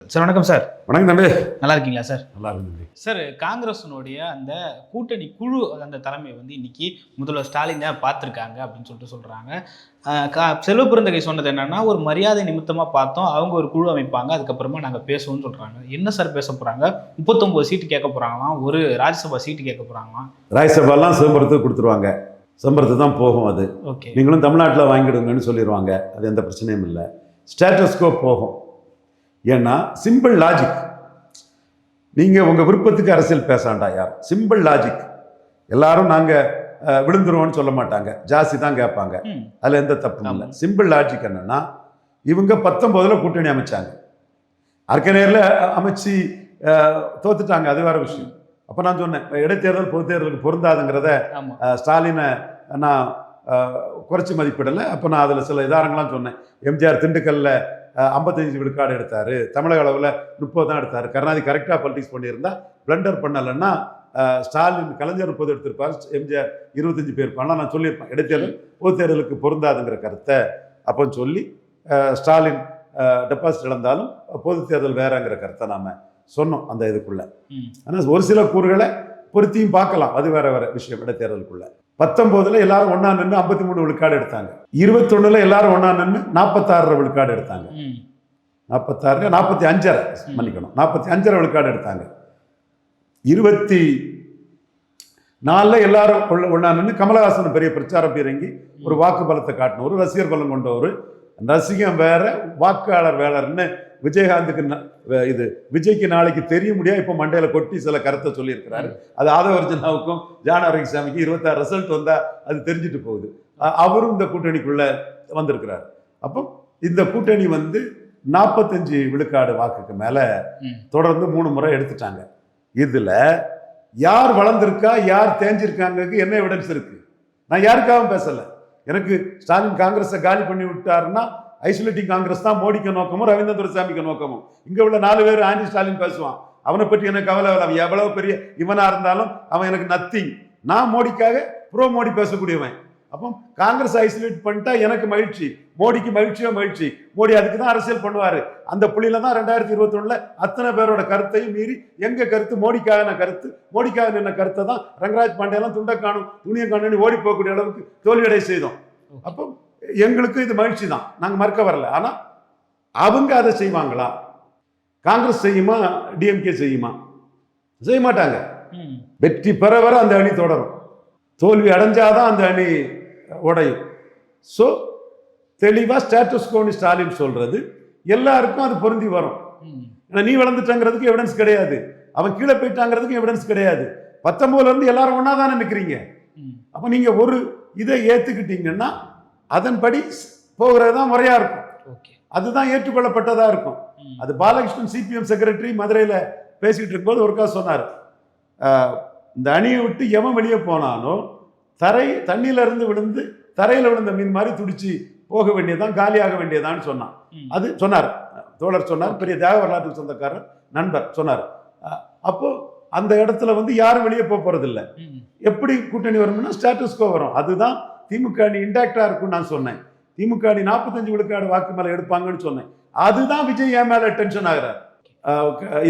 Sir வணக்கம் sir. வணக்கம் தம்பி. நல்லா இருக்கீங்களா சார்? நல்லா இருக்கு சார் காங்கிரஸினுடைய அந்த கூட்டணி குழு அந்த தலைமை வந்து இன்னைக்கு முதல்வர் ஸ்டாலினை பார்த்துருக்காங்க அப்படின்னு சொல்லிட்டு சொல்கிறாங்க செல்வ பெருந்தகை சொன்னது என்னன்னா ஒரு மரியாதை நிமித்தமாக பார்த்தோம் அவங்க ஒரு குழு அமைப்பாங்க அதுக்கப்புறமா நாங்கள் பேசுவோம்னு சொல்கிறாங்க என்ன சார் பேச போகிறாங்க முப்பத்தொம்போது சீட்டு கேட்க போகிறாங்களாம் ஒரு ராஜ்யசபா சீட்டு கேட்க போகிறாங்களாம் ராஜ்சபாலாம் சிதம்பரத்துக்கு கொடுத்துருவாங்க. சிதம்பரத்துக்கு தான் போகும் அது. ஓகே. நீங்களும் தமிழ்நாட்டில் வாங்கிடுங்கன்னு சொல்லிடுவாங்க அது எந்த பிரச்சனையும் இல்லை. ஸ்டேட்டஸ்கோ போகும். ஏன்னா சிம்பிள் லாஜிக் நீங்கள் உங்கள் விருப்பத்துக்கு அரசியல் பேசாண்டா யார்? சிம்பிள் லாஜிக் எல்லாரும் நாங்கள் விழுந்துருவோம்னு சொல்ல மாட்டாங்க. ஜாஸ்தி தான் கேட்பாங்க. அதில் எந்த தப்பும் இல்லை. சிம்பிள் லாஜிக் என்னன்னா இவங்க பத்தொம்போதில் கூட்டணி அமைச்சாங்க. அர்க்கநேரில் அமைச்சு தோத்துட்டாங்க. அது வேற விஷயம். அப்போ நான் சொன்னேன் இடைத்தேர்தல் பொது தேர்தலுக்கு பொருந்தாதுங்கிறத ஸ்டாலினை நான் குறைச்சி மதிப்பிடலை. அப்போ நான் அதில் சில உதாரணங்கள்லாம் சொன்னேன். எம்ஜிஆர் திண்டுக்கல்ல ஐம்பத்தஞ்சு விழுக்காடு எடுத்தார். தமிழக அளவில் முப்பது தான் எடுத்தார். கருணாநிதி கரெக்டாக பாலிடிக்ஸ் பண்ணியிருந்தா பிளண்டர் பண்ணலைன்னா ஸ்டாலின் கலைஞர் முப்பது எடுத்திருப்பார். எம்ஜிஆர் இருபத்தஞ்சு பேர் பண்ணலாம். நான் சொல்லியிருப்பேன். இடைத்தேர்தல் பொது தேர்தலுக்கு பொருந்தாதுங்கிற கருத்தை அப்போ சொல்லி ஸ்டாலின் டெபாசிட் இழந்தாலும் பொது தேர்தல் வேறங்கிற கருத்தை நாம் சொன்னோம் அந்த இதுக்குள்ள. ஆனால் ஒரு சில கூறுகளை பொருத்தியும் பார்க்கலாம். அது வேற வேற விஷயம் இடைத்தேர்தலுக்குள்ள. பத்தொன்பதுல எல்லாரும் ஒண்ணா நின்று ஐம்பத்தி மூணு விழுக்காடு எடுத்தாங்க. இருபத்தொன்னுல எல்லாரும் ஒண்ணா நின்று நாற்பத்தாறு விழுக்காடு எடுத்தாங்க. நாற்பத்தாறு நாற்பத்தி அஞ்சரை மன்னிக்கணும். நாற்பத்தி அஞ்சரை விழுக்காடு எடுத்தாங்க. இருபத்தி நாலில் எல்லாரும் ஒன்றா நின்று கமலஹாசன் பெரிய பிரச்சார பீரங்கி ஒரு வாக்கு பலத்தை காட்டின ஒரு ரசிகர் பலம் கொண்டவர் ரசிகம் வேற வாக்காளர் வேறன்னு விஜயகாந்துக்கு இது விஜய்க்கு நாளைக்கு தெரிய முடியாது இப்போ மண்டையில கொட்டி சில கருத்தை சொல்லியிருக்கிறாரு. அது ஆதவர்ஜனாவுக்கும் ஜான சாமிக்கு இருபத்தாறு ரிசல்ட் வந்தா அது தெரிஞ்சுட்டு போகுது. அவரும் இந்த கூட்டணிக்குள்ள வந்திருக்கிறார். அப்போ இந்த கூட்டணி வந்து நாற்பத்தஞ்சு விழுக்காடு வாக்குக்கு மேல தொடர்ந்து மூணு முறை எடுத்துட்டாங்க. இதுல யார் வளர்ந்திருக்கா யார் தேஞ்சிருக்காங்கிறதுக்கு என்ன எவிடன்ஸ் இருக்கு? நான் யாருக்காகவும் பேசல. எனக்கு ஸ்டாலின் காங்கிரஸை காலி பண்ணி விட்டாருன்னா ஐசோலேட்டிங் காங்கிரஸ் தான் மோடிக்கு நோக்கமும் ரவீந்திர துரைசாமிக்கு நோக்கமும் இங்கே உள்ள நாலு பேர் ஆண்டி ஸ்டாலின் பேசுவான். அவனை பற்றி எனக்கு கவலை இல்லை. அவன் எவ்வளவு பெரிய இவனாக இருந்தாலும் அவன் எனக்கு நத்திங் நான் மோடிக்காக ப்ரோ மோடி பேசக்கூடியவன். அப்போ காங்கிரஸ் ஐசோலேட் பண்ணிட்டா எனக்கு மகிழ்ச்சி மோடிக்கு மகிழ்ச்சியோ மகிழ்ச்சி. மோடி அதுக்கு தான் அரசியல் பண்ணுவாரு. அந்த புள்ளியில தான் ரெண்டாயிரத்தி இருபத்தி அத்தனை பேரோட கருத்தையும் மீறி எங்க கருத்து? மோடிக்கான கருத்து? மோடிக்காக நின்ன கருத்தை தான் ரங்கராஜ் பாண்டியெல்லாம் துண்டை காணும் துணியை காணும் ஓடி போகக்கூடிய அளவுக்கு தோல்வியடை செய்தோம். அப்போ எங்களுக்கு இது மகிழ்ச்சி தான். நாங்க மறுக்க வரல. ஆனா அவங்க அதை செய்வாங்களா? காங்கிரஸ் செய்யுமா? டிஎம்கே செய்யுமா? செய்ய மாட்டாங்க. வெற்றி பெற வர அந்த அணி தொடரும். தோல்வி அடைஞ்சாதான் அந்த அணி உடையும். ஸோ தெளிவாக ஸ்டேட்டஸ் கோனி ஸ்டாலின் சொல்றது. எல்லாருக்கும் அது பொருந்தி வரும். ஏன்னா நீ வளர்ந்துட்டாங்கிறதுக்கு எவிடன்ஸ் கிடையாது. அவன் கீழே போயிட்டாங்கிறதுக்கு எவிடன்ஸ் கிடையாது. பத்தொன்பதுல இருந்து எல்லாரும் ஒன்றா தானே நிற்கிறீங்க அப்போ நீங்கள் ஒரு இதை ஏற்றுக்கிட்டீங்கன்னா அதன்படி போகிறது தான் முறையாக இருக்கும் அதுதான் ஏற்றுக்கொள்ளப்பட்டதாக இருக்கும். அது பாலகிருஷ்ணன் சிபிஎம் செக்ரட்டரி மதுரையில் பேசிக்கிட்டு இருக்கும்போது ஒருக்கா சொன்னார். இந்த அணியை விட்டு எவன் வெளியே போனாலும் தரை தண்ணியில இருந்து விழுந்து தரையில் விழுந்த மீன் மாதிரி துடிச்சு போக வேண்டியதான் காலியாக வேண்டியதான்னு சொன்னான். அது சொன்னார். தோழர் சொன்னார் பெரிய தேவ வரலாற்றுக்கு சொந்தக்காரர் நண்பர் சொன்னார். அப்போ அந்த இடத்துல வந்து யாரும் வெளியே போக போறதில்ல. ம். எப்படி கூட்டணி வரும்னா ஸ்டேட்டஸ் கோ வரும். அதுதான் திமுக அணி இன்டாக்டா இருக்கும்னு நான் சொன்னேன். திமுக அணி நாற்பத்தஞ்சு விழுக்காடு வாக்கு மேல எடுப்பாங்கன்னு சொன்னேன். அதுதான் விஜய் என் மேல டென்ஷன் ஆகிறார்.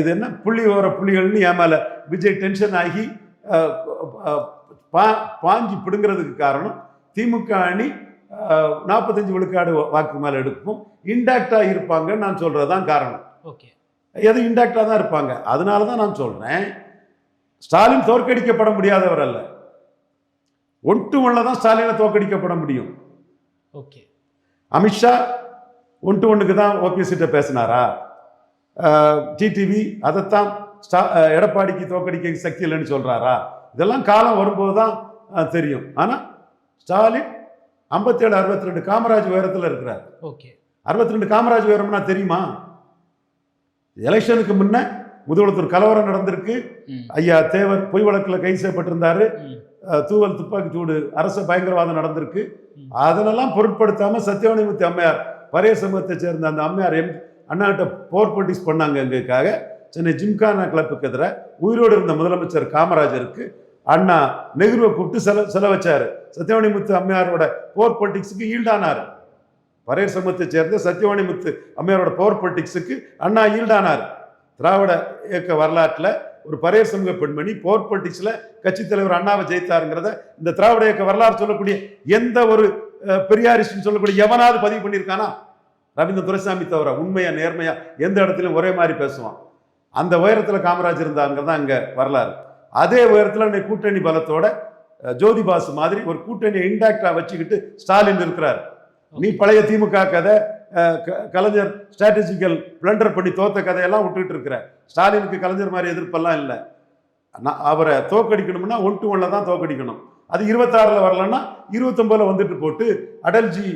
இது என்ன? புள்ளி ஓர புள்ளிகள்னு என் மேல விஜய் டென்ஷன் ஆகி பா- பாஞ்சி பிடுங்கிறதுக்கு காரணம் திமுக அணி நாற்பத்தஞ்சு விழுக்காடு வாக்கு மேல எடுக்கும். இன்டாக்டா இருப்பாங்கன்னு நான் சொல்றதுதான் காரணம். ஓகே. எது இன்டாக்டா தான் இருப்பாங்க. அதனால தான் நான் சொல்றேன். ஸ்டாலின் தோற்கடிக்கப்பட முடியாதவர் அல்ல. ஒன் டு ஒன்ல தான் ஸ்டாலினை தோற்கடிக்கப்பட முடியும். ஓகே. அமித்ஷா ஒன் டு ஒன்னுக்கு தான் ஓபிஎஸ் கிட்ட பேசினாரா? டிடிவி அதைத்தான் ஸ்டா எடப்பாடிக்கு தோற்கடிக்க சக்தி இல்லைன்னு சொல்றாரா? இதெல்லாம் காலம் வரும்போது தான் தெரியும். ஆனா ஸ்டாலின் ஐம்பத்தேழு அறுபத்தி ரெண்டு காமராஜ் உயரத்தில் இருக்கிறார். ஓகே. அறுபத்தி ரெண்டு காமராஜ் உயரம்னா தெரியுமா? எலெக்ஷனுக்கு முன்ன முதுகுளத்தூர் கலவரம் நடந்திருக்கு. ஐயா தேவர் பொய் வழக்கில் கைது செய்யப்பட்டிருந்தாரு. தூவல் துப்பாக்கி சூடு அரச பயங்கரவாதம் நடந்திருக்கு. அதனெல்லாம் பொருட்படுத்தாம சத்தியவனிமுத்தி அம்மையார் பரைய சமூகத்தை சேர்ந்த அந்த அம்மையார் எம் அண்ணாட்ட போர் பொலிட்டிக்ஸ் பண்ணாங்க எங்களுக்காக. சென்னை ஜிம்கானா கிளப்புக்கு எதிராக உயிரோடு இருந்த முதலமைச்சர் காமராஜருக்கு அண்ணா நெஹ்ருவை கூப்பிட்டு செல செலவச்சாரு. சத்தியவனிமுத்து அம்மையாரோட போர் பொலிட்டிக்ஸுக்கு ஈல்டானார். பரையர் சமூகத்தை சேர்ந்த சத்யவாணி முத்து அம்மையாரோட பவர் பொலிட்டிக்ஸுக்கு அண்ணா ஈல்டானார். திராவிட இயக்க வரலாற்றில் ஒரு பரையர் சமூக பெண்மணி போர் பொலிட்டிக்ஸில் கட்சித் தலைவர் அண்ணாவை ஜெயித்தாருங்கிறத இந்த திராவிட இயக்க வரலாறு சொல்லக்கூடிய எந்த ஒரு பெரியாரிஸ்ட்னு சொல்லக்கூடிய எவனாவது பதிவு பண்ணியிருக்கானா? ரவீந்திர துரைசாமி தவிர உண்மையா நேர்மையா எந்த இடத்துலையும் ஒரே மாதிரி பேசுவான். அந்த உயரத்தில் காமராஜ் இருந்தாங்கிறது தான் அங்கே வரலாறு. அதே உயரத்தில் இன்னைக்கு கூட்டணி பலத்தோட அஹ், ஜோதி பாசு மாதிரி ஒரு கூட்டணியை இன்டாக்டாக வச்சுக்கிட்டு ஸ்டாலின் இருக்கிறார். நீ பழைய திமுக கதை கலைஞர் ஸ்ட்ராட்டஜிக்கல் பிளண்டர் பண்ணி தோத்த கதையெல்லாம் விட்டுட்டு இருக்கிற. ஸ்டாலினுக்கு கலைஞர் மாதிரி எதிர்ப்பெல்லாம் இல்லை. நான் அவரை தோக்கடிக்கணும்னா ஒன் டு ஒன்ல தான் தோக்கடிக்கணும். அது இருபத்தாறில் வரலன்னா இருபத்தொம்பதுல வந்துட்டு போட்டு அடல்ஜி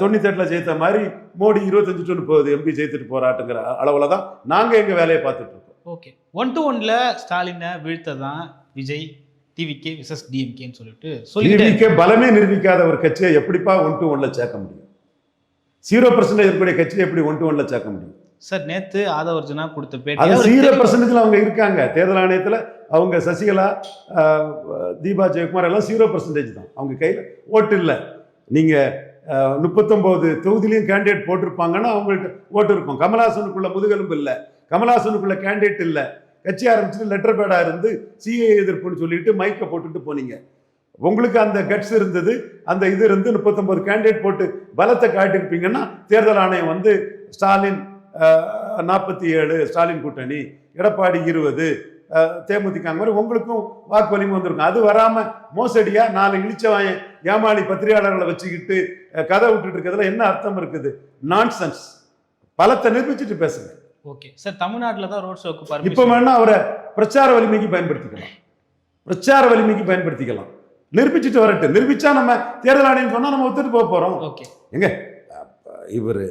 தொண்ணூத்தெட்டுல ஜெயித்த மாதிரி மோடி இருபத்தஞ்சு டு முப்பது எம்பி ஜெயித்துட்டு போராட்டுங்கிற அளவில் தான் நாங்கள் எங்கள் வேலையை பார்த்துட்டு இருக்கோம். ஓகே. ஒன் டு ஒன்ல ஸ்டாலினை வீழ்த்ததான் விஜய் டிவிகே விசஸ் டிஎம்கேன்னு சொல்லிட்டு டிவிக்கே பலமே நிரூபிக்காத ஒரு கட்சியை எப்படிப்பா ஒன் டு ஒன்ல சேர்க்க முடியும்? ஜீரோ பர்சன்டேஜ் இருக்கக்கூடிய கட்சியை எப்படி ஒன் டு ஒன்ல சேர்க்க முடியும்? சார் நேத்து ஆதவர்ஜுனா கொடுத்த அது பேட்டி அவருக்கு ஜீரோ. பர்சன்டேஜ்ல அவங்க இருக்காங்க. தேர்தல் ஆணையத்தில் அவங்க சசிகலா தீபா ஜெயக்குமார் எல்லாம் ஜீரோ பர்சன்டேஜ் தான். அவங்க கையில் ஓட்டு இல்லை. நீங்கள் முப்பத்தொம்போது தொகுதியிலையும் கேண்டிடேட் போட்டிருப்பாங்கன்னா அவங்கள்ட்ட ஓட்டு இருக்கும். கமலஹாசனுக்குள்ள முதுகெலும்பு இல்லை. கமலஹாசனுக்குள்ள கேண்டிடேட் இல்லை. கட்சி ஆரம்பிச்சுட்டு லெட்டர் பேடாக இருந்து சிஏ எதிர்ப்புன்னு சொல்லிட்டு மைக்கை போட்டுட்டு போனீங்க. உங்களுக்கு அந்த கட்ஸ் இருந்தது அந்த இது இருந்து முப்பத்தொம்போது கேண்டிடேட் போட்டு பலத்தை காட்டியிருப்பீங்கன்னா தேர்தல் ஆணையம் வந்து ஸ்டாலின் நாற்பத்தி ஏழு ஸ்டாலின் கூட்டணி எடப்பாடி இருபது தேமுதிக மாதிரி உங்களுக்கும் வாக்கு வலிமை வந்திருக்கும். அது வராம மோசடியா நாலு இழிச்சவாயன் ஏமாளி பத்திரிகையாளர்களை வச்சுக்கிட்டு கதை விட்டுட்டு இருக்கிறதுல என்ன அர்த்தம் இருக்குது? நான்சென்ஸ் பலத்தை நிரூபிச்சுட்டு பேசுங்க. ஓகே. சார் தமிழ்நாட்டுல தான் ரோட் ஷோக்கு இப்ப வேணா அவரை பிரச்சார வலிமைக்கு பயன்படுத்திக்கலாம். பிரச்சார வலிமைக்கு பயன்படுத்திக்கலாம். நிரூபிச்சுட்டு வரட்டு. நிரூபிச்சா நம்ம தேர்தல் ஆணையம் சொன்னா நம்ம ஒத்துட்டு போக போறோம். ஓகே. இவர்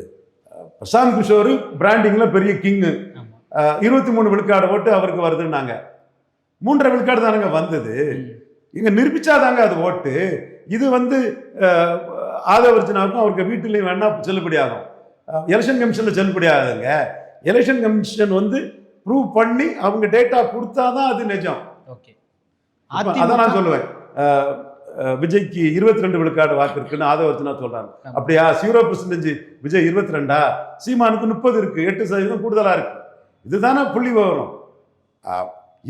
பிரசாந்த் கிஷோர் பிராண்டிங்ல பெரிய கிங்கு இருபத்தி மூணு விழுக்காடு ஓட்டு அவருக்கு வருதுன்னாங்க. மூன்றரை விழுக்காடு தானங்க வந்தது. இங்க நிரூபிச்சாதாங்க அது ஓட்டு. இது வந்து ஆதவர்ஜனாவுக்கும் அவருக்கு வீட்டிலையும் வேணா செல்லுபடி ஆகும் எலெக்ஷன் கமிஷன்ல செல்லுபடி ஆகுதுங்க எலெக்ஷன் கமிஷன் வந்து ப்ரூவ் பண்ணி அவங்க டேட்டா கொடுத்தாதான் அது நிஜம். ஓகே. அதான் நான் சொல்லுவேன். விஜய்க்கு இருபத்தி ரெண்டு விழுக்காடு வாக்கு இருக்குன்னு ஆதவர்ஜனா சொல்றாங்க. அப்படியா? ஜீரோ பர்சன்டேஜ் விஜய் இருபத்தி ரெண்டா சீமானுக்கு முப்பது இருக்கு. எட்டு சதவீதம் கூடுதலா இருக்கு. இதுதானே புள்ளி விவரம்?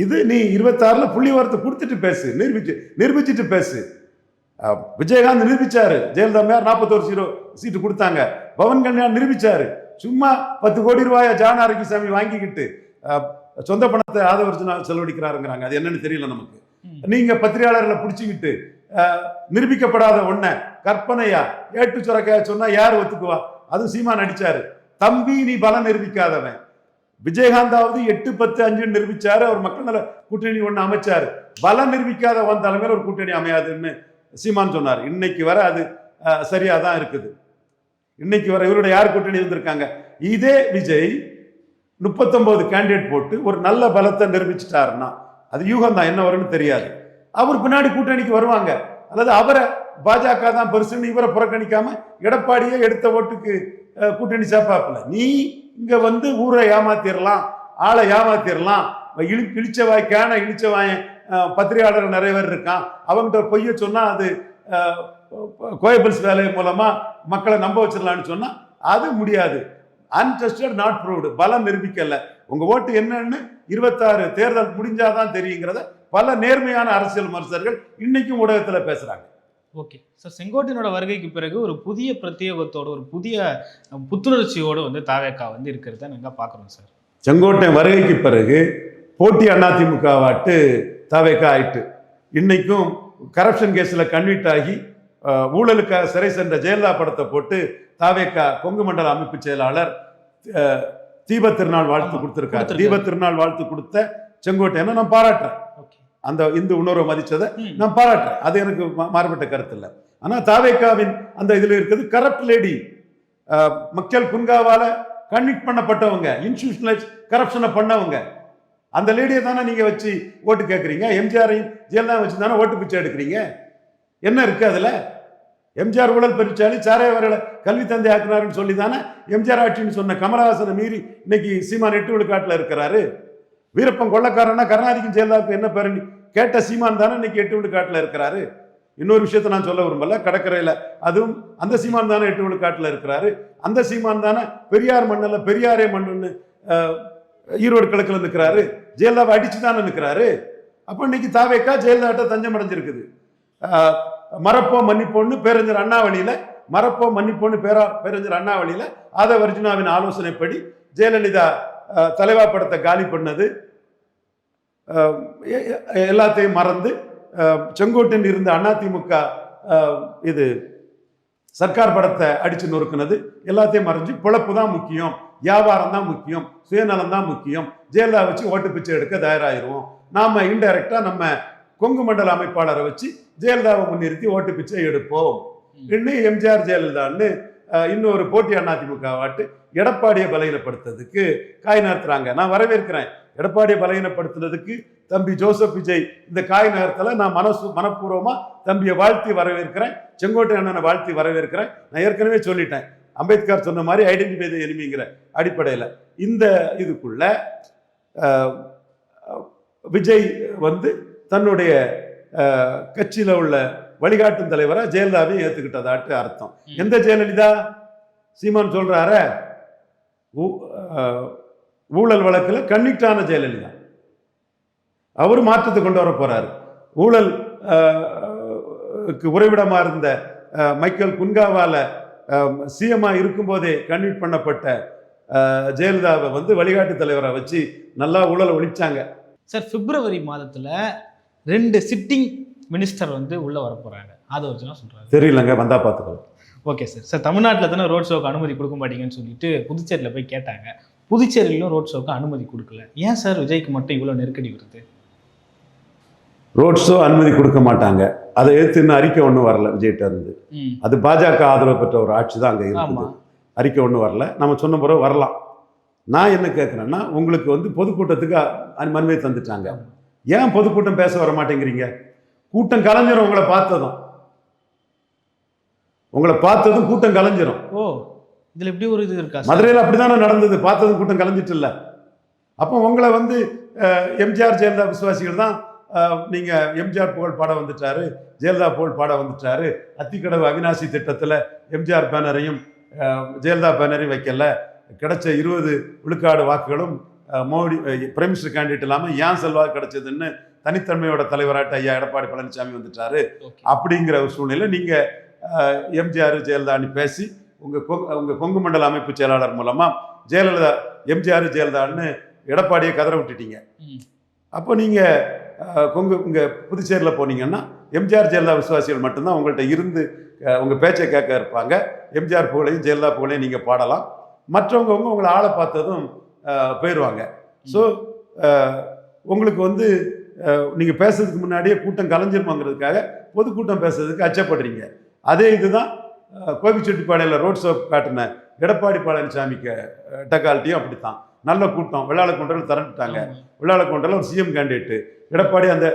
இது நீ இருபத்தாறுல புள்ளி விவரத்தை கொடுத்துட்டு பேசு நிரூபிச்சு நிரூபிச்சுட்டு பேசு. விஜயகாந்த் நிரூபிச்சாரு ஜெயலலிதா மேயர் நாற்பத்தோரு ஜீரோ சீட்டு கொடுத்தாங்க. பவன் கல்யாண் நிரூபிச்சாரு. சும்மா பத்து கோடி ரூபாய ஜான் ஆரோக்கியசாமி வாங்கிக்கிட்டு சொந்த பணத்தை ஆதவர்ஜனா செலவழிக்கிறாருங்கிறாங்க. அது என்னன்னு தெரியல நமக்கு. நீங்க பத்திரிகையாளர்களை பிடிச்சிக்கிட்டு நிரூபிக்கப்படாத ஒண்ண கற்பனையா ஏட்டு சுரக்கையா சொன்னா யார் ஒத்துக்குவா? அதுவும் சீமான் அடிச்சாரு. தம்பி நீ பலம் நிரூபிக்காதவன். விஜயகாந்தாவது எட்டு பத்து அஞ்சு நிரூபிச்சாரு. அவர் மக்கள் நல கூட்டணி ஒன்று அமைச்சார். பலம் நிரூபிக்காத வந்த ஒரு கூட்டணி அமையாதுன்னு சீமான் சொன்னார். இன்னைக்கு வர அது சரியாக தான் இருக்குது. இன்னைக்கு வர இவருடைய யார் கூட்டணி வந்திருக்காங்க இதே விஜய் முப்பத்தொன்பது கேண்டிடேட் போட்டு ஒரு நல்ல பலத்தை நிரூபிச்சிட்டாருன்னா அது யூகம் தான். என்ன வரும்னு தெரியாது. அவர் பின்னாடி கூட்டணிக்கு வருவாங்க. அல்லது அவரை பாஜக தான் பெருசுன்னு இவரை புறக்கணிக்காம எடப்பாடியே எடுத்த ஓட்டுக்கு கூட்டணி சேர்ப்பாப்புல நீ இங்கே வந்து ஊரை ஏமாத்திடலாம் ஆளை ஏமாத்திடலாம் இழி இழிச்ச வாய்க்கான இழிச்சவாயன் அஹ், பத்திரிகையாளர் நிறைய பேர் இருக்கான். அவங்ககிட்ட பொய்ய சொன்னால் அது கோயபிள்ஸ் வேலை மூலமாக மக்களை நம்ப வச்சிடலான்னு சொன்னால் அது முடியாது. அன்டெஸ்டட் நாட் ப்ரூவ்டு பலம் நிரூபிக்கலை. உங்கள் ஓட்டு என்னன்னு இருபத்தாறு தேர்தல் முடிஞ்சாதான் தெரியுங்கிறத பல நேர்மையான அரசியல் விமர்சகர்கள் இன்னைக்கும் ஊடகத்தில் பேசுகிறாங்க ஓகே. சார் செங்கோட்டையனோட வருகைக்கு பிறகு ஒரு புதிய பிரத்யேகத்தோட ஒரு புதிய புத்துணர்ச்சியோடு வந்து தாவேக்கா வந்து இருக்கிறத நாங்கள் பார்க்குறோம் சார் செங்கோட்டை வருகைக்கு பிறகு போட்டி அதிமுகவாட்டு தவேக்கா ஆயிட்டு. இன்னைக்கும் கரப்ஷன் கேஸில் கன்விட் ஆகி ஊழலுக்காக சிறை சென்ற ஜெயலலிதா படத்தை போட்டு தாவேக்கா கொங்கு மண்டல அமைப்பு செயலாளர் அஹ், தீப திருநாள் வாழ்த்து கொடுத்திருக்காரு. கொடுத்திருக்காரு. தீப திருநாள் வாழ்த்து கொடுத்த செங்கோட்டையனை நான் பாராட்டுறேன்? அந்த இந்து உணர்வை மதிச்சதை ம். நான் பாராட்டுறேன். அது எனக்கு மாறுபட்ட கருத்து இல்லை. ஆனால் தாவேக்காவின் அந்த இதில் இருக்குது கரப்ட் லேடி மக்கள் குன்காவால கன்விக்ட் பண்ணப்பட்டவங்க இன்ஸ்டியூஷனலைஸ் கரப்ஷனை பண்ணவங்க. அந்த லேடியை தானே நீங்க வச்சு ஓட்டு கேட்குறீங்க எம்ஜிஆரையும் ஜெயலலிதா வச்சு தானே ஓட்டு பிச்சை எடுக்கிறீங்க? என்ன இருக்கு அதுல? எம்ஜிஆர் ஊழல் பெருச்சாலி சாரையவர்களை கல்வி தந்தை ஆக்குனாருன்னு சொல்லி தானே எம்ஜிஆர் ஆட்சின்னு சொன்ன கமலஹாசனை மீறி இன்னைக்கு சீமான் எட்டு விழுக்காட்டில் இருக்கிறாரு. வீரப்பன் கொள்ளக்காரனா கருணாதிக்கும் ஜெயலலிதாவுக்கு என்ன பேரணி? கேட்ட சீமான் தானே இன்னைக்கு எட்டு விழுக்காட்டில் இருக்கிறாரு. இன்னொரு விஷயத்தை நான் சொல்ல விரும்பல. கடற்கரையில் அதுவும் அந்த சீமான் தானே எட்டு விழுக்காட்டில் இருக்கிறாரு. அந்த சீமான் தானே பெரியார் மண்ணில் பெரியாரே மண்ணுன்னு ஈரோடு கிழக்கில் நிற்கிறாரு ஜெயலலிதாவை அடிச்சு தானே நிற்கிறாரு அப்போ இன்னைக்கு தாவேக்கா ஜெயலலிதாட்ட தஞ்சம் அடைஞ்சிருக்குது. அஹ், மறப்போம் பேரஞ்சர் பேரறிஞர் அண்ணாவளியில் மறப்போம் மன்னிப்போன்னு பேரா பேரஞ்சர் அண்ணாவளியில் ஆதவ அர்ஜுனாவின் ஆலோசனைப்படி ஜெயலலிதா தலைவா படத்தை காலி பண்ணது. எல்லாத்தையும் மறந்து அஹ், செங்கோட்டையில் இருந்த அதிமுக இது சர்க்கார் படத்தை அடிச்சு நொறுக்குனது. எல்லாத்தையும் மறைஞ்சு பிழப்பு தான் முக்கியம் வியாபாரம் தான் முக்கியம் சுயநலம் தான் முக்கியம். ஜெயலலிதா வச்சு ஓட்டு பிச்சை எடுக்க தயாராகிருவோம் நாம இன்டைரக்டா நம்ம கொங்கு மண்டல அமைப்பாளரை வச்சு ஜெயலலிதாவை முன்னிறுத்தி ஓட்டு பிச்சை எடுப்போம். இன்னும் எம்ஜிஆர் ஜெயலலிதான்னு இன்னொரு போட்டி அதிமுக வாட்டு எடப்பாடியை பலகீனப்படுத்துறதுக்கு காய் நகர்த்துறாங்க. நான் வரவேற்கிறேன். எடப்பாடியை பலகீனப்படுத்துறதுக்கு தம்பி ஜோசப் விஜய் இந்த காய் நகரத்தில் நான் மனசு மனப்பூர்வமாக தம்பியை வாழ்த்தி வரவேற்கிறேன். செங்கோட்டை அண்ணனை வாழ்த்தி வரவேற்கிறேன். நான் ஏற்கனவே சொல்லிட்டேன். அம்பேத்கர் சொன்ன மாதிரி ஐடென்டிஃபை த எனிமிங்கிற அடிப்படையில். இந்த இதுக்குள்ள விஜய் வந்து தன்னுடைய கட்சியில் உள்ள வழிகாட்டும் தலைவரா ஜெயலலிதாவையும் ஏத்துக்கிட்டதாட்டு அர்த்தம். எந்த ஜெயலலிதா? சீமான் சொல்றார ஊ- ஊழல் வழக்கில் கன்விக்டான ஜெயலலிதா. அவர் மாற்றத்தை கொண்டு வர போறாரு. ஊழல் அஹ், உறைவிடமா இருந்த மைக்கேல் குன்காவால இருக்கும் இருக்கும்போதே கன்விட் பண்ணப்பட்ட ஜெயலலிதாவை வந்து வழிகாட்டு தலைவரை வச்சு நல்லா ஊழலை ஒழிச்சாங்க. சார் பிப்ரவரி மாதத்தில் ரெண்டு சிட்டிங் மினிஸ்டர் வந்து உள்ள வர போறாங்க அதை வச்சு தான் சொல்றாரு. தெரியலங்க வந்தா பார்த்துக்கலாம். ஓகே சார் சார் தமிழ்நாட்டில் தானே ரோட் ஷோக்கு அனுமதி கொடுக்க மாட்டீங்கன்னு சொல்லிட்டு புதுச்சேரியில் போய் கேட்டாங்க. புதுச்சேரியிலும் ரோட் ஷோக்கு அனுமதி கொடுக்கல. ஏன் சார் விஜய்க்கு மட்டும் இவ்வளோ நெருக்கடி வருது? ரோட் ஷோ அனுமதி கொடுக்க மாட்டாங்க. அதை எதிர்த்து இன்னும் அறிக்கை ஒன்றும் வரல விஜய்கிட்ட இருந்து. அது பாஜக ஆதரவு பெற்ற ஒரு ஆட்சி தான் அங்கே இருக்குது. அறிக்கை ஒன்றும் வரல. நம்ம சொன்ன பிறகு வரலாம். நான் என்ன கேட்குறேன்னா உங்களுக்கு வந்து பொதுக்கூட்டத்துக்கு அனுமதி தந்துட்டாங்க. ஏன் பொதுக்கூட்டம் பேச வர மாட்டேங்கிறீங்க? கூட்டம் கலைஞ்சிரும் உங்களை பார்த்ததும். உங்களை பார்த்ததும் கூட்டம் கலைஞ்சிரும். ஓ இதுல இப்படி ஒரு இது இருக்கா மதுரையில் அப்படிதானே நடந்தது பார்த்ததும் கூட்டம் கலைஞ்சிட்டு இல்ல அப்போ உங்களை வந்து எம்ஜிஆர் ஜெயலலிதா விசுவாசிகள் தான் அஹ், நீங்க எம்ஜிஆர் புகழ் பாட வந்துட்டாரு ஜெயலலிதா புகழ் பாட வந்துட்டாரு அத்திக்கடவு அவினாசி திட்டத்துல எம்ஜிஆர் பேனரையும் ஜெயலலிதா பேனரையும் வைக்கல. கிடைச்ச இருபது விழுக்காடு வாக்குகளும் மோடி பிரைம் மினிஸ்டர் கேண்டிடேட் இல்லாமல் ஏன் செல்வாக்கு கிடைச்சதுன்னு தனித்தன்மையோட தலைவராட்ட ஐயா எடப்பாடி பழனிசாமி வந்துட்டாரு. அப்படிங்கிற ஒரு சூழ்நிலை நீங்க எம்ஜிஆர் ஜெயலலிதான்னு பேசி உங்க கொ- உங்க கொங்கு மண்டல அமைப்பு செயலாளர் மூலமா ஜெயலலிதா எம்ஜிஆர் ஜெயலலிதான்னு எடப்பாடியை கதற விட்டுட்டீங்க. அப்போ நீங்க அஹ், கொங்கு இங்க புதுச்சேரியில் போனீங்கன்னா எம்ஜிஆர் ஜெயலலிதா விசுவாசிகள் மட்டும்தான் உங்கள்கிட்ட இருந்து அஹ், உங்க பேச்சை கேட்க இருப்பாங்க. எம்ஜிஆர் புகழையும் ஜெயலலிதா புகழையும் நீங்க பாடலாம். மற்றவங்க உங்களை ஆளை பார்த்ததும் போயிடுவாங்க ஸோ உங்களுக்கு வந்து அஹ், நீங்க பேசுறதுக்கு முன்னாடியே கூட்டம் கலைஞ்சிருமாங்கிறதுக்காக பொதுக்கூட்டம் பேசுறதுக்கு அச்சப்படுறீங்க. அதே இதுதான் கோபிச்செட்டிப்பாளையில் ரோட் ஷோ காட்டின எடப்பாடி பழனிசாமிக்கு டக்கால்ட்டியும் அப்படித்தான். நல்ல கூட்டம். வெள்ளாளக்குன்றில் திரண்டுட்டாங்க. ஆமா. வெள்ளாளக்குன்றில் ஒரு சிஎம் கேண்டிடேட்டு எடப்பாடி அந்த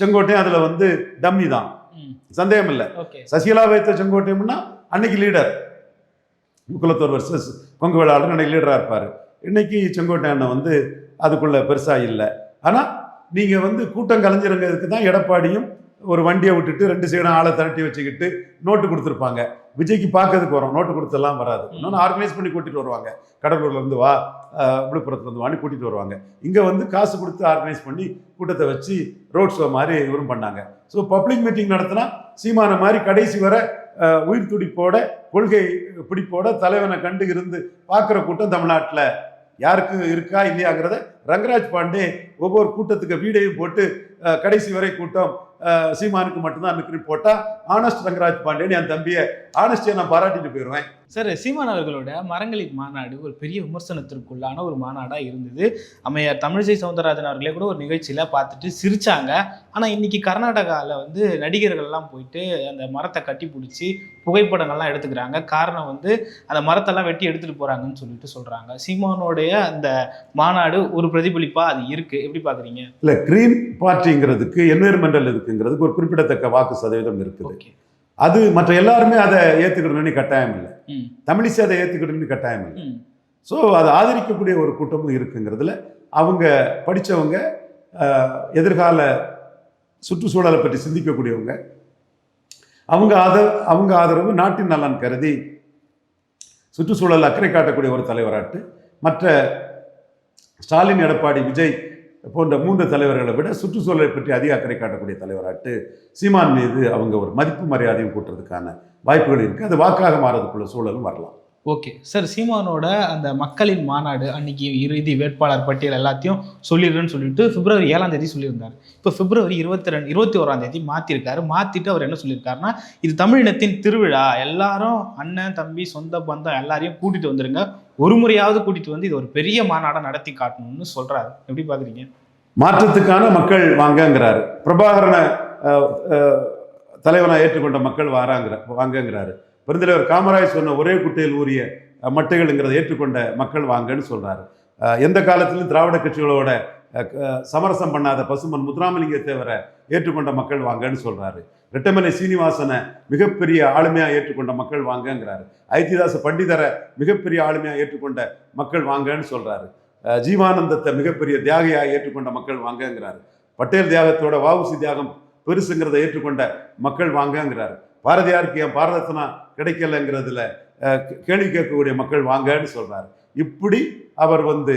செங்கோட்டையும் அதில் வந்து டம்மி தான். சந்தேகம் இல்லை சசிகலா வைத்த செங்கோட்டையம்னா அன்னைக்கு லீடர் முக்குலத்தோர் வர்சஸ் கொங்கு வேளாளர் அன்னைக்கு லீடராக இருப்பார். இன்னைக்கு செங்கோட்டை அண்ணன் வந்து அதுக்குள்ள பெருசாக இல்லை. ஆனால் நீங்கள் வந்து கூட்டம் கலைஞருங்கிறதுக்கு தான் எடப்பாடியும் ஒரு வண்டியை விட்டுட்டு ரெண்டு சைடும் ஆளை திரட்டி வச்சுக்கிட்டு நோட்டு கொடுத்துருப்பாங்க. விஜய்க்கு பார்க்கறதுக்கு வரும். நோட்டு கொடுத்தெல்லாம் வராது. இன்னொன்று ஆர்கனைஸ் பண்ணி கூட்டிட்டு வருவாங்க. கடலூர்ல இருந்து வா அஹ், விழுப்புரத்துல இருந்து வான்னு கூட்டிட்டு வருவாங்க. இங்கே வந்து காசு கொடுத்து ஆர்கனைஸ் பண்ணி கூட்டத்தை வச்சு ரோட் ஷோ மாதிரி இவரும் பண்ணாங்க. ஸோ பப்ளிக் மீட்டிங் நடத்தினா சீமான மாதிரி கடைசி வரை உயிர் துடிப்போட கொள்கை பிடிப்போட தலைவனை கண்டு இருந்து பார்க்குற கூட்டம் தமிழ்நாட்டில் யாருக்கு இருக்கா இல்லையாங்கிறத ரங்கராஜ் பாண்டே ஒவ்வொரு கூட்டத்துக்கு வீடையும் போட்டு கடைசி வரை கூட்டம் சீமானுக்கு மட்டும்தான் அனுப்பி போட்டால் ஆனஸ்ட் ரங்கராஜ் பாண்டேன்னு என் தம்பியை ஆனஸ்டியை நான் பாராட்டிட்டு போயிடுவேன் சார் சீமான் அவர்களோட மரங்களின் மாநாடு ஒரு பெரிய விமர்சனத்திற்குள்ளான ஒரு மாநாடா இருந்தது. அம்மையார் தமிழிசை சவுந்தரராஜன் அவர்களே கூட ஒரு நிகழ்ச்சியில பார்த்துட்டு சிரிச்சாங்க. ஆனா இன்னைக்கு கர்நாடகாவில் வந்து நடிகர்கள்லாம் போயிட்டு அந்த மரத்தை கட்டி பிடிச்சி புகைப்படங்கள்லாம் எடுத்துக்கிறாங்க. காரணம் வந்து அந்த மரத்தெல்லாம் வெட்டி எடுத்துட்டு போறாங்கன்னு சொல்லிட்டு சொல்றாங்க. சீமானோடைய அந்த மாநாடு ஒரு பிரதிபலிப்பா அது இருக்கு. எப்படி பாக்குறீங்க? இல்லை கிரீன் பார்ட்டிங்கிறதுக்கு என்வைரன்மெண்டல் இருக்குங்கிறதுக்கு ஒரு குறிப்பிடத்தக்க வாக்கு சதவீதம் இருக்குது. ஓகே. அது மற்ற எல்லாருமே அதை ஏற்றுக்கிடணும்னு கட்டாயம் இல்லை. தமிழிசை அதை ஏற்றுக்கிடணும்னு கட்டாயம் இல்லை. ஸோ அதை ஆதரிக்கக்கூடிய ஒரு கூட்டமும் இருக்குங்கிறதுல அவங்க படித்தவங்க எதிர்கால சுற்றுச்சூழலை பற்றி சிந்திக்கக்கூடியவங்க அவங்க ஆத அவங்க ஆதரவு நாட்டின் நலன் கருதி சுற்றுச்சூழல் அக்கறை காட்டக்கூடிய ஒரு தலைவராட்டு மற்ற ஸ்டாலின் எடப்பாடி விஜய் போன்ற மூன்று தலைவர்களை விட சுற்றுச்சூழலை பற்றி அதிக அக்கறை காட்டக்கூடிய தலைவராட்டு சீமான் மீது அவங்க ஒரு மதிப்பு மரியாதையும் கூட்டுறதுக்கான வாய்ப்புகள் இருக்குது அது வாக்காக மாறதுக்குள்ள சூழலும் வரலாம். ஓகே. சார் சீமானோட அந்த மக்களின் மாநாடு அன்னைக்கு இறுதி வேட்பாளர் பட்டியல் எல்லாத்தையும் சொல்லிடுறேன்னு சொல்லிட்டு பிப்ரவரி ஏழாம் தேதி சொல்லியிருந்தார். இப்போ பிப்ரவரி இருபத்தி ரெண்டு இருபத்தி ஓராம் தேதி மாற்றிருக்காரு மாற்றிட்டு அவர் என்ன சொல்லியிருக்காருன்னா இது தமிழினத்தின் திருவிழா. எல்லாரும் அண்ணன் தம்பி சொந்த பந்தம் எல்லாரையும் கூட்டிட்டு வந்துருங்க. ஒரு முறையாவது கூட்டிட்டு வந்து இது ஒரு பெரிய மாநாடை நடத்தி காட்டணும்னு சொல்றாரு. எப்படி பாக்குறீங்க? மாற்றத்துக்கான மக்கள் வாங்கங்கிறாரு. பிரபாகரனை தலைவனாக ஏற்றுக்கொண்ட மக்கள் வாராங்கிற வாங்கங்கிறாரு. பெருந்தலைவர் காமராஜ் சொன்ன ஒரே குட்டையில் ஊறிய மட்டைகள்ங்கிறத ஏற்றுக்கொண்ட மக்கள் வாங்கன்னு சொல்கிறாரு எந்த காலத்திலும் திராவிட கட்சிகளோட சமரசம் பண்ணாத பசுமன் முத்துராமலிங்க தேவரை ஏற்றுக்கொண்ட மக்கள் வாங்கன்னு சொல்கிறாரு ரெட்டமலை சீனிவாசனை மிகப்பெரிய ஆளுமையாக ஏற்றுக்கொண்ட மக்கள் வாங்கங்கிறாரு. ஐத்திதாச பண்டிதரை மிகப்பெரிய ஆளுமையாக ஏற்றுக்கொண்ட மக்கள் வாங்கன்னு சொல்கிறாரு ஜீவானந்தத்தை மிகப்பெரிய தியாகியாக ஏற்றுக்கொண்ட மக்கள் வாங்கங்கிறாரு. பட்டேல் தியாகத்தோட வாவுசி தியாகம் பெருசுங்கிறத ஏற்றுக்கொண்ட மக்கள் வாங்கங்கிறாரு. பாரதியாருக்கு என் பாரதத்தினா கிடைக்கலங்கிறதுல கே- கேள்வி கேட்கக்கூடிய மக்கள் வாங்கன்னு சொல்கிறார் இப்படி அவர் வந்து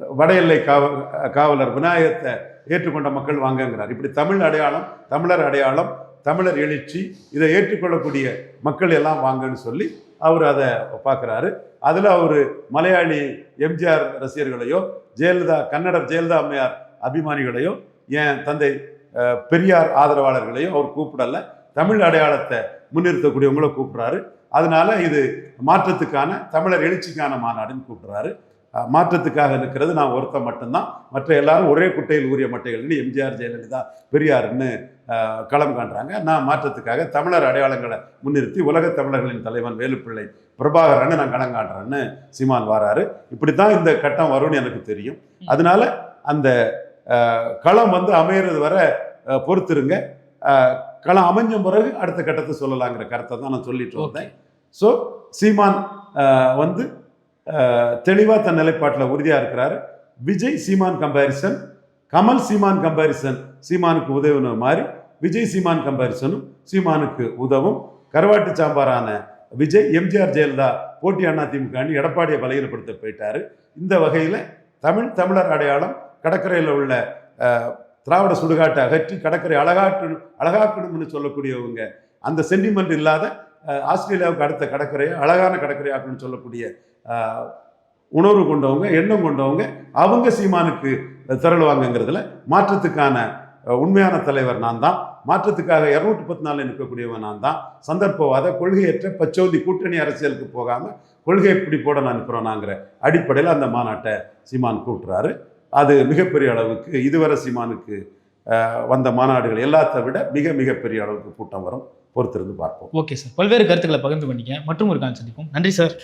வட எல்லை காவல் காவலர் விநாயகத்தை ஏற்றுக்கொண்ட மக்கள் வாங்கங்கிறார். இப்படி தமிழ் அடையாளம் தமிழர் அடையாளம் தமிழர் எழுச்சி இதை ஏற்றுக்கொள்ளக்கூடிய மக்கள் எல்லாம் வாங்கன்னு சொல்லி அவர் அதை பார்க்குறாரு. அதில் அவர் மலையாளி எம்ஜிஆர் ரசிகர்களையோ ஜெயலலிதா கன்னடர் ஜெயலலிதா அம்மையார் அபிமானிகளையோ என் தந்தை பெரியார் ஆதரவாளர்களையும் அவர் கூப்பிடல. தமிழ் அடையாளத்தை முன்னிறுத்தக்கூடியவங்கள கூப்பிடுறாரு. அதனால இது மாற்றத்துக்கான தமிழர் எழுச்சிக்கான மாநாடுன்னு கூப்பிடுறாரு. மாற்றத்துக்காக நிற்கிறது நான் ஒருத்தன் மட்டும்தான். மற்ற எல்லாரும் ஒரே குட்டையில் ஊறிய மட்டைகள்னு எம்ஜிஆர் ஜெயலலிதா பெரியார்னு அஹ், களம் காண்றாங்க. நான் மாற்றத்துக்காக தமிழர் அடையாளங்களை முன்னிறுத்தி உலகத் தமிழர்களின் தலைவன் வேலுப்பிள்ளை பிரபாகரன்னு நான் களம் காட்டுறேன்னு சீமான் வாராரு. இப்படித்தான் இந்த கட்டம் வரும்னு எனக்கு தெரியும். அதனால அந்த களம் வந்து அமையிறது வரை பொறுத்திருங்க. களம் அமைஞ்ச பிறகு அடுத்த கட்டத்தை சொல்லலாங்கிற கருத்தை தான் நான் சொல்லிட்டு வந்தேன். ஸோ சீமான் வந்து தெளிவாக தன் நிலைப்பாட்டில் உறுதியாக இருக்கிறாரு. விஜய் சீமான் கம்பேரிசன் கமல் சீமான் கம்பேரிசன் சீமானுக்கு உதவுன மாதிரி விஜய் சீமான் கம்பேரிசனும் சீமானுக்கு உதவும். கருவாட்டு சாம்பாரான விஜய் எம்ஜிஆர் ஜெயலலிதா போட்டி அண்ணா திமுக எடப்பாடியை பலகீனப்படுத்த போயிட்டாரு. இந்த வகையில் தமிழ் தமிழர் அடையாளம் கடற்கரையில் உள்ள திராவிட சுடுகாட்டை அகற்றி கடற்கரை அழகாட்டு அழகாக்கணும்னு சொல்லக்கூடியவங்க அந்த சென்டிமெண்ட் இல்லாத ஆஸ்திரேலியாவுக்கு அடுத்த கடற்கரையை அழகான கடற்கரையாக்கணும்னு சொல்லக்கூடிய உணர்வு கொண்டவங்க எண்ணம் கொண்டவங்க அவங்க சீமானுக்கு திரளுவாங்கங்கிறதுல மாற்றத்துக்கான உண்மையான தலைவர் நான் தான். மாற்றத்துக்காக இரநூத்தி பத்து நாளில் நிற்கக்கூடியவன் நான் தான். சந்தர்ப்பவாத கொள்கையற்ற பச்சோதி கூட்டணி அரசியலுக்கு போகாமல் கொள்கை பிடி போட நான் நிற்கிறோனாங்கிற அடிப்படையில் அந்த மாநாட்டை சீமான் கூட்டுறாரு. அது மிகப்பெரிய அளவுக்கு இதுவரை சீமானுக்கு வந்த மாநாடுகள் எல்லாத்தை விட மிக மிகப்பெரிய அளவுக்கு கூட்டம் வரும். பொறுத்திருந்து பார்ப்போம். Okay sir. பல்வேறு கருத்துக்களை பகிர்ந்து பண்ணிக்க மற்றும் ஒரு கால் சந்திப்போம். நன்றி சார்.